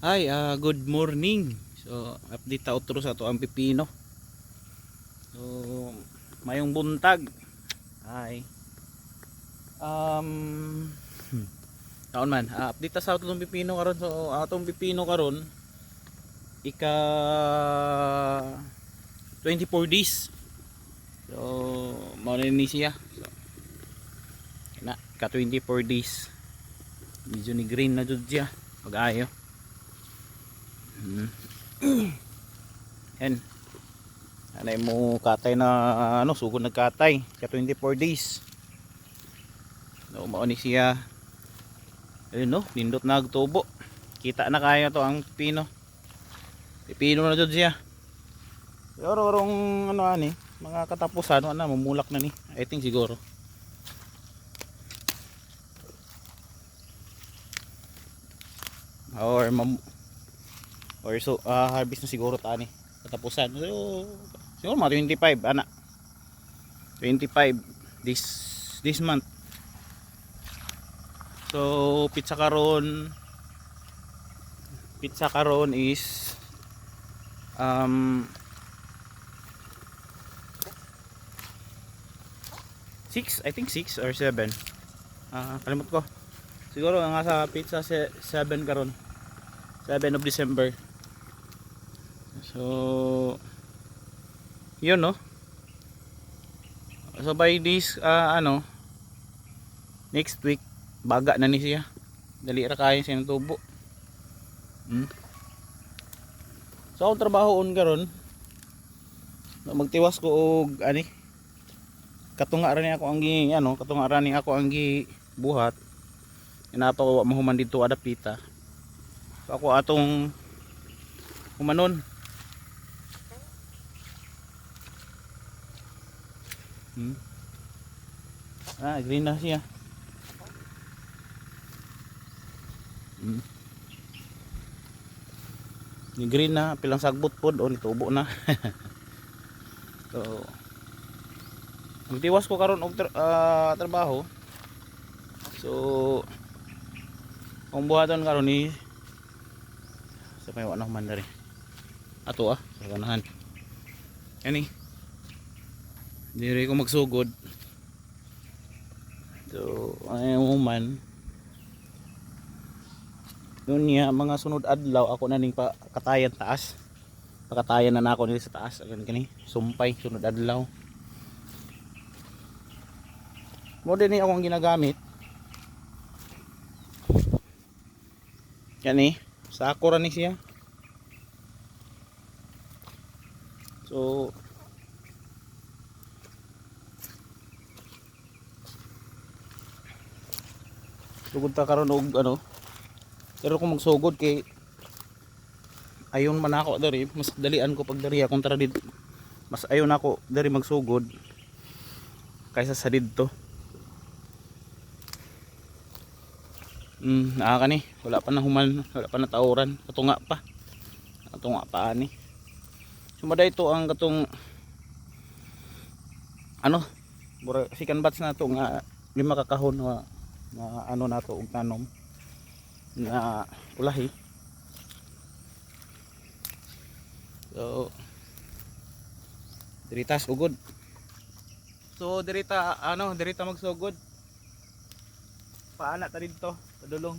Ay, ah, good morning. So, update ta utro sa to ang pipino. So, mayong buntag. Ay. Um hmm. taon man, ah, update ta sa atong pipino karon. So, atong pipino karon ika 24 days. So, mao ni siya. So, na ka 24 days. Medyo ni green na jud siya. Pag-ayo. Hmm. Yan. Anay mo katay na ano, sugod nagkatay. Ka 24 days. No, mao ni siya. Ayun no, nindot na agtubo. Kita na kaya to ang pino. Pipino na jud siya. Pero rong ano ani, mga katapusan ano mamulak na ni. I think siguro. Or mam or so ah, harvest na siguro tani katapusan. So, siguro mga 25 ana. 25 this this month. So pizza karon pizza karon is um 6 I think 6 or 7 ah kalimut ko. Siguro nga sa pizza 7 karon. 7 of December So yun no. So by this ah, ano next week baga na ni siya. Dali ra kayo siya tubo. Hmm. So ako trabahoon karon magtiwas ko og ani katunga ra ni ako ang gi ano katunga ra ni ako ang gi buhat inapa ko mahuman dito adapita so ako atong humanon Hmm. Ah, green na siya. Hmm. Ni green na, pilang sagbot pod o nitubo na. so, magtiwas ko karon og tra- ah, trabaho. So, ang buhaton karon ni sa may wala man dari. Ato ah, sa kanahan. Yan dire ko magsugod. So ayaw man yun niya mga sunod adlaw ako na ning pa katayan taas. Pakatayan na nako nila sa taas. Agan kani sumpay sunod adlaw. Mo din ako ang ginagamit. Yan eh sakura ni siya. So sugod ta karon og ano. Pero kung magsugod kay ayon man ako dari mas dalian ko pag dari akong tara dito. Mas ayon ako dari magsugod kaysa sa didto. Mm naa ka ni. Wala pa na human wala pa na tauran. Katunga pa. Katunga pa ani. Sumada ito ang katong ano mura sikan bats na to nga lima kakahon nga na ano na to og tanom na ulahi. So dirita sugod so dirita ano dirita magsugod. Paana ta dito padulong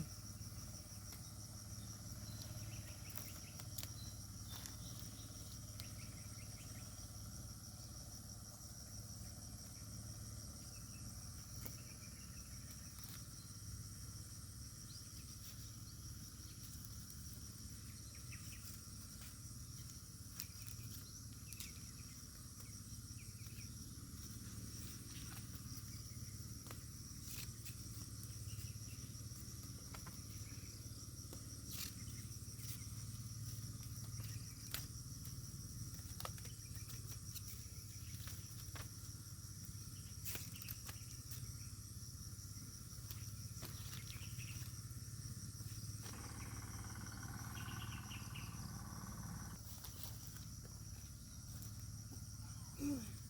Mm-hmm.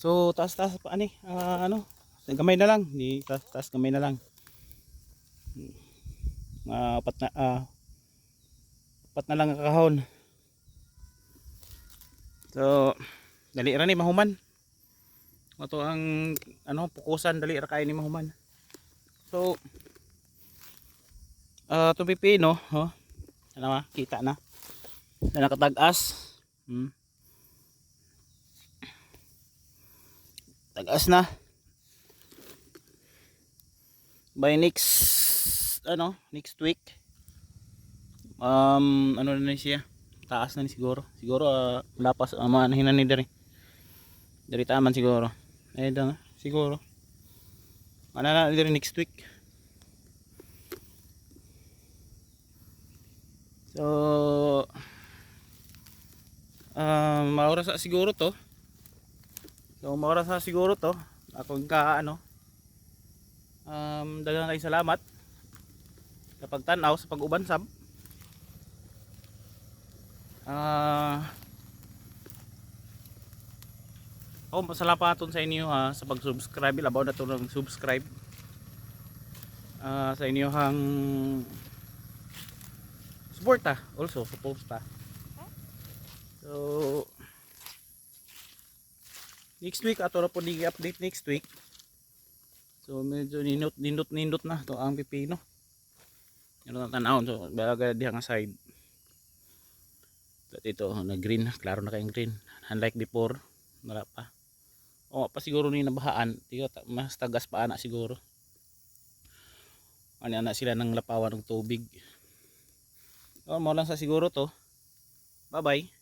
So taas taas pa ani ah, ano gamay na lang di taas taas gamay na lang. Ah, apat na ah, apat na lang ang kahon. So dali ra ni mahuman. Ato ang ano pukusan dali ra kay ni mahuman. So uh, pipino, oh. Ano ma, kita na. Na nakatag-as. Hmm. Tagas na. By next ano, next week. Um, ano na siya? Taas na ni siguro. Siguro uh, lapas uh, manahin na ni diri. Diri taman siguro. Eh da, siguro. Ano na diri next week. So um, maura sa siguro to. So maura sa siguro to. Ako ka ano. Um, daghang kay salamat kapag tanaw sa pag-ubansab. Ah Oh, masalapaton sa inyo ha sa pag-subscribe. Labaw na to ng subscribe. Ah sa inyo hang suporta also suporta. So next week ato ra po di update next week. So medyo nindot nindot nindot na to ang pipino. Ano na tanawon so baga diha nga side. But ito na green, klaro na kayong green. Unlike before, wala pa. O pa siguro ni nabahaan, mas tagas pa ana siguro. Ano na sila ng lapawan ng tubig. O mo lang sa siguro to. Bye bye.